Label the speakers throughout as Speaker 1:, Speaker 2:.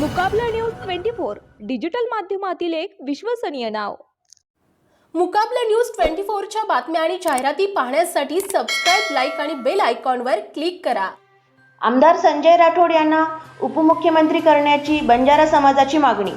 Speaker 1: मुकाबला news twenty four digital माध्यमातील एक विश्वसनीय नाव.
Speaker 2: मुकाबला न्यूज ट्वेंटी फोरच्या बातम्या आणि जाहिराती पाहण्यासाठी सबस्क्राईब लाईक आणि बेल आयकॉनवर क्लिक करा.
Speaker 3: आमदार संजय राठोड यांना उपमुख्यमंत्री करण्याची बंजारा समाजाची मागणी.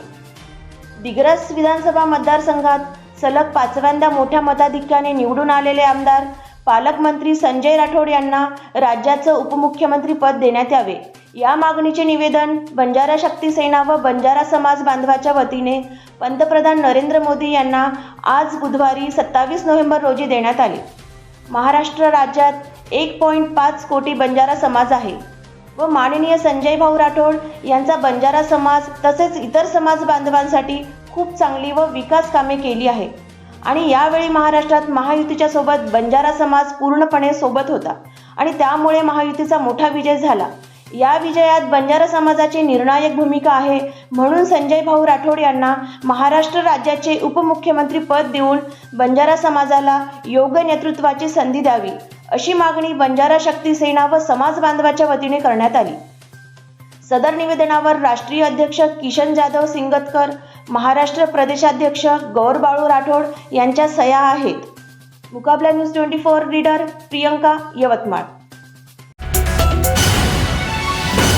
Speaker 3: दिग्रस विधानसभा मतदारसंघात सलग पाचव्यांदा मोठ्या मताधिक्याने निवडून आलेले आमदार पालकमंत्री संजय राठोड यांना राज्याचं उपमुख्यमंत्री पद देण्यात यावे. या मागणीचे निवेदन बंजारा शक्ती सेना व बंजारा समाज बांधवाच्या वतीने पंतप्रधान नरेंद्र मोदी यांना आज बुधवारी सत्तावीस नोव्हेंबर रोजी देण्यात आले. महाराष्ट्र राज्यात एक पॉईंट पाच कोटी बंजारा समाज आहे व माननीय संजय भाऊ राठोड यांचा बंजारा समाज तसेच इतर समाज बांधवांसाठी खूप चांगली व विकास कामे केली आहे. आणि यावेळी महाराष्ट्रात महायुतीच्या सोबत बंजारा समाज पूर्णपणे सोबत होता आणि त्यामुळे महायुतीचा मोठा विजय झाला. या विजयात बंजारा समाजाची निर्णायक भूमिका आहे. म्हणून संजय भाऊ राठोड यांना महाराष्ट्र राज्याचे उपमुख्यमंत्री पद देऊन बंजारा समाजाला योग्य नेतृत्वाची संधी द्यावी अशी मागणी बंजारा शक्ती सेना व समाज बांधवाच्या वतीने करण्यात आली. सदर निवेदनावर राष्ट्रीय अध्यक्ष किशन जाधव सिंगतकर महाराष्ट्र प्रदेशाध्यक्ष गौर बाळू राठोड यांच्या सह्या आहेत. Muqabla news twenty four reader Priyanka Yavatmal.